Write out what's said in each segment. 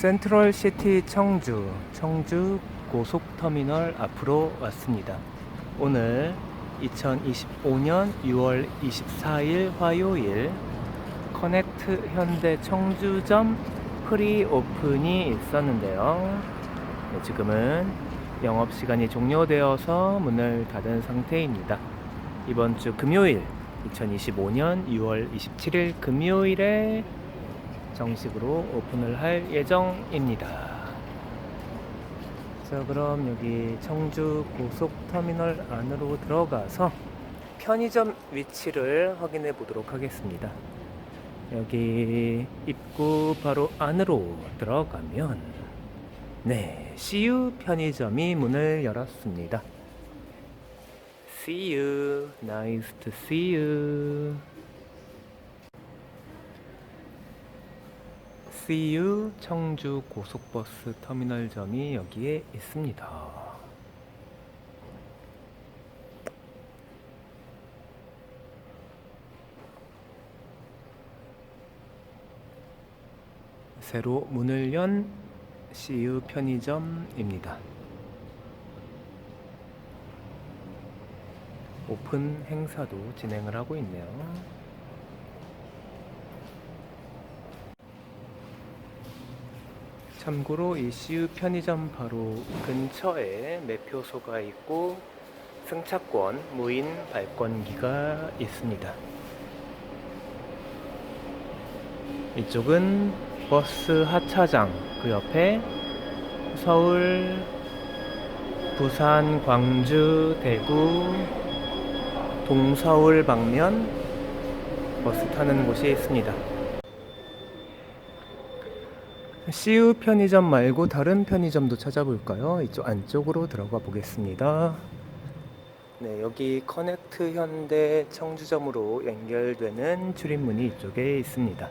센트럴 시티 청주, 청주 고속터미널 앞으로 왔습니다. 오늘 2025년 6월 24일 화요일 커넥트 현대 청주점 프리 오픈이 있었는데요. 네, 지금은 영업시간이 종료되어서 문을 닫은 상태입니다. 이번 주 금요일 2025년 6월 27일 금요일에 정식으로 오픈을 할 예정입니다. 자, 그럼 여기 청주 고속터미널 안으로 들어가서 편의점 위치를 확인해 보도록 하겠습니다. 여기 입구 바로 안으로 들어가면 네, CU 편의점이 문을 열었습니다. See you. Nice to see you. CU 청주 고속버스 터미널점이 여기에 있습니다. 새로 문을 연 CU 편의점입니다. 오픈 행사도 진행을 하고 있네요. 참고로 이 CU 편의점 바로 근처에 매표소가 있고 승차권, 무인 발권기가 있습니다. 이쪽은 버스 하차장, 그 옆에 서울, 부산, 광주, 대구, 동서울 방면 버스 타는 곳이 있습니다. CU 편의점 말고 다른 편의점도 찾아볼까요? 이쪽 안쪽으로 들어가 보겠습니다. 네, 여기 커넥트 현대 청주점으로 연결되는 출입문이 이쪽에 있습니다.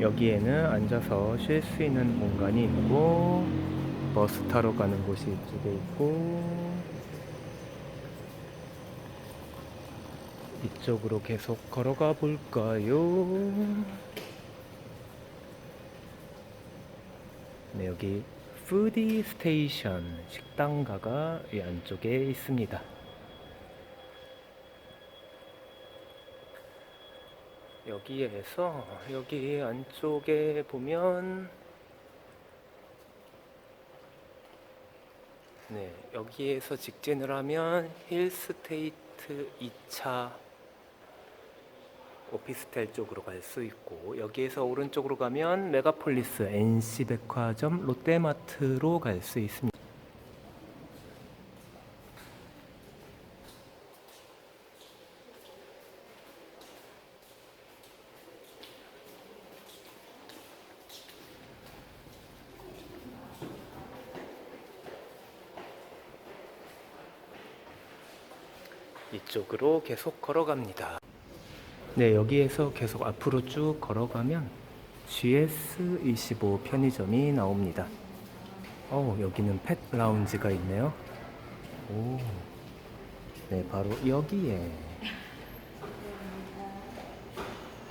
여기에는 앉아서 쉴 수 있는 공간이 있고 버스 타러 가는 곳이 이쪽에 있고 쪽으로 계속 걸어가 볼까요? 네, 여기 푸디 스테이션 식당가가 이 안쪽에 있습니다. 여기에서 여기 안쪽에 보면 네, 여기에서 직진을 하면 힐스테이트 2차 오피스텔 쪽으로 갈 수 있고 여기에서 오른쪽으로 가면 메가폴리스 NC 백화점 롯데마트로 갈 수 있습니다. 이쪽으로 계속 걸어갑니다. 네, 여기에서 계속 앞으로 쭉 걸어가면 GS25 편의점이 나옵니다. 어, 여기는 펫 라운지가 있네요. 오. 네, 바로 여기에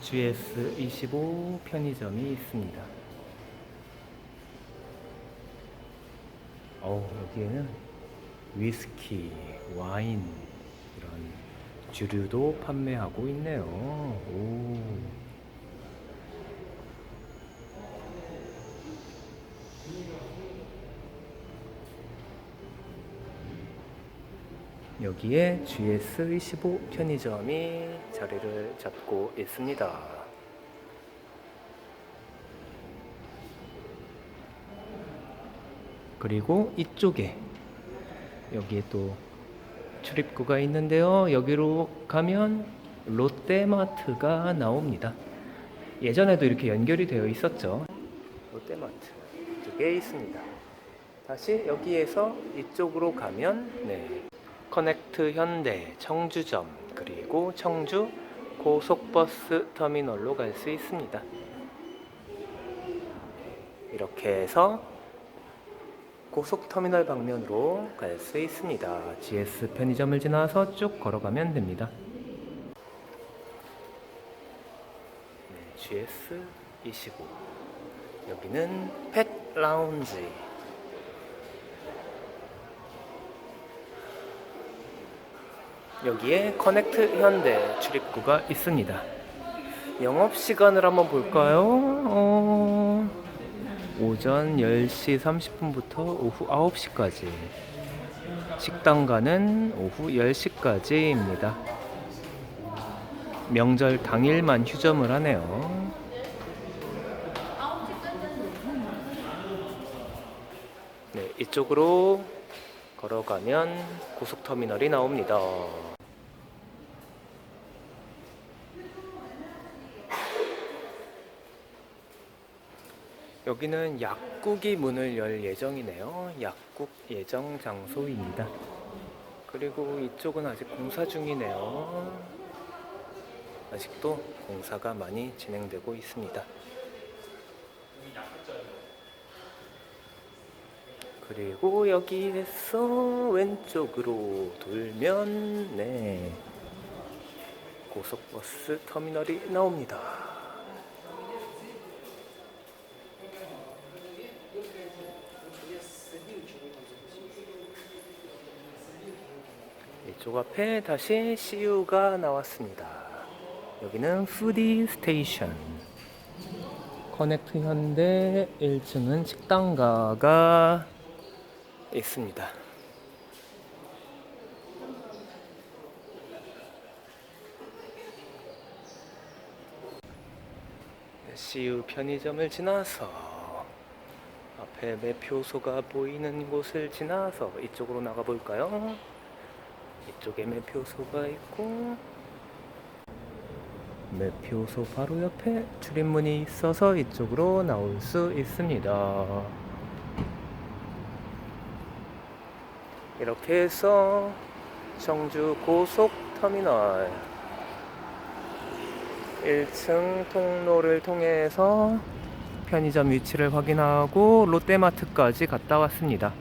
GS25 편의점이 있습니다. 어, 여기에는 위스키, 와인 주류도 판매하고 있네요. 오. 여기에 GS25 편의점이 자리를 잡고 있습니다. 그리고 이쪽에 여기에 또 출입구가 있는데요. 여기로 가면 롯데마트가 나옵니다. 예전에도 이렇게 연결이 되어 있었죠. 롯데마트 이쪽에 있습니다. 다시 여기에서 이쪽으로 가면 네. 커넥트 현대 청주점 그리고 청주 고속버스 터미널로 갈 수 있습니다. 이렇게 해서 고속터미널 방면으로 갈 수 있습니다. GS 편의점을 지나서 쭉 걸어가면 됩니다. GS25 여기는 펫 라운지 여기에 커넥트 현대 출입구가 있습니다. 영업 시간을 한번 볼까요? 어, 오전 10시 30분부터 오후 9시까지. 식당가는 오후 10시까지입니다. 명절 당일만 휴점을 하네요. 네, 이쪽으로 걸어가면 고속터미널이 나옵니다. 여기는 약국이 문을 열 예정이네요. 약국 예정 장소입니다. 그리고 이쪽은 아직 공사 중이네요. 아직도 공사가 많이 진행되고 있습니다. 그리고 여기에서 왼쪽으로 돌면 네 고속버스 터미널이 나옵니다. 이쪽 앞에 다시 CU가 나왔습니다. 여기는 푸디 스테이션. 커넥트 현대 1층은 식당가가 있습니다. CU 편의점을 지나서 앞에 매표소가 보이는 곳을 지나서 이쪽으로 나가 볼까요? 이쪽에 매표소가 있고 매표소 바로 옆에 출입문이 있어서 이쪽으로 나올 수 있습니다. 이렇게 해서 청주 고속터미널 1층 통로를 통해서 편의점 위치를 확인하고 롯데마트까지 갔다 왔습니다.